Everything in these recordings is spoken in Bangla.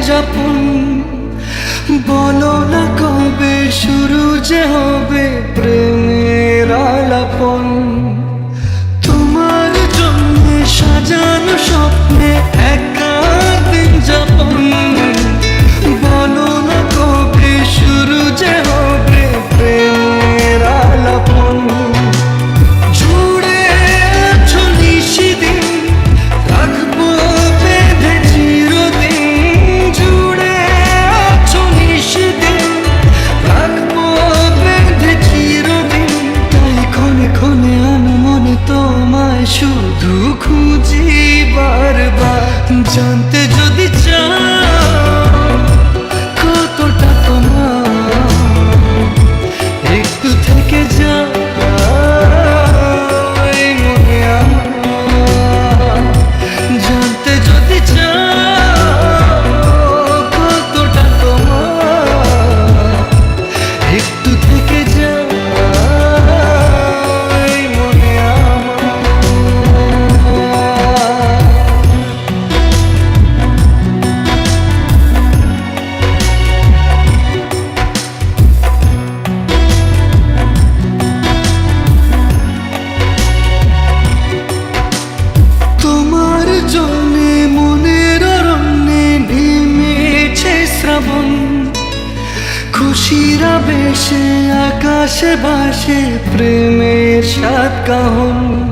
যাপন। বলো না কবে শুরু যে হবে প্রেমের আলাপন। जानते খুশিরা বেশে আকাশে বাসে প্রেমের সাত কাহন।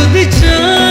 to be done.